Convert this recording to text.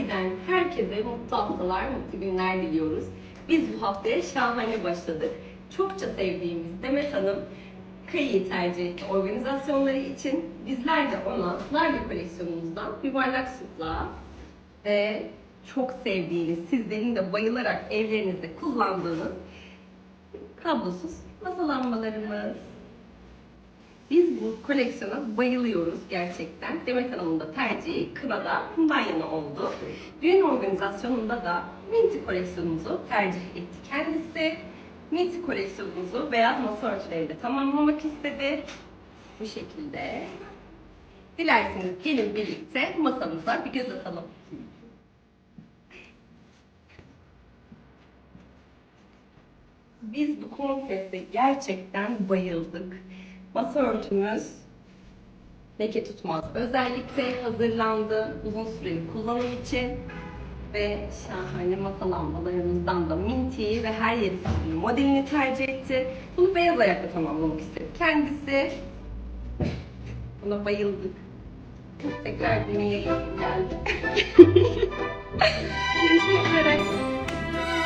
Bey'den herkese mutlu haftalar, mutlu günler diliyoruz. Biz bu haftaya şahane başladık. Çokça sevdiğimiz Demet Hanım Kayı'yı tercih etti organizasyonları için. Bizler de ona Large koleksiyonumuzdan yuvarlak sütla ve çok sevdiğiniz, sizlerin de bayılarak evlerinizde kullandığınız kablosuz masa lambalarımız. Biz bu koleksiyona bayılıyoruz gerçekten. Demet Hanım'ın da tercihi Kına'da bundan yana oldu. Düğün organizasyonunda da Minty koleksiyonumuzu tercih etti kendisi. Minty koleksiyonumuzu beyaz masa örtüleriyle tamamlamak istedi. Bu şekilde. Dilerseniz gelin birlikte masamıza bir göz atalım. Biz bu konsepte gerçekten bayıldık. Masa örtümüz leke tutmaz. Özellikle hazırlandı uzun süreli kullanım için ve şahane masa lambalarımızdan da Minty'yi ve her yeri modelini tercih etti. Bunu beyaz ayakla tamamlamak istedi kendisi. Buna bayıldık. Tekrar dünyaya geldi.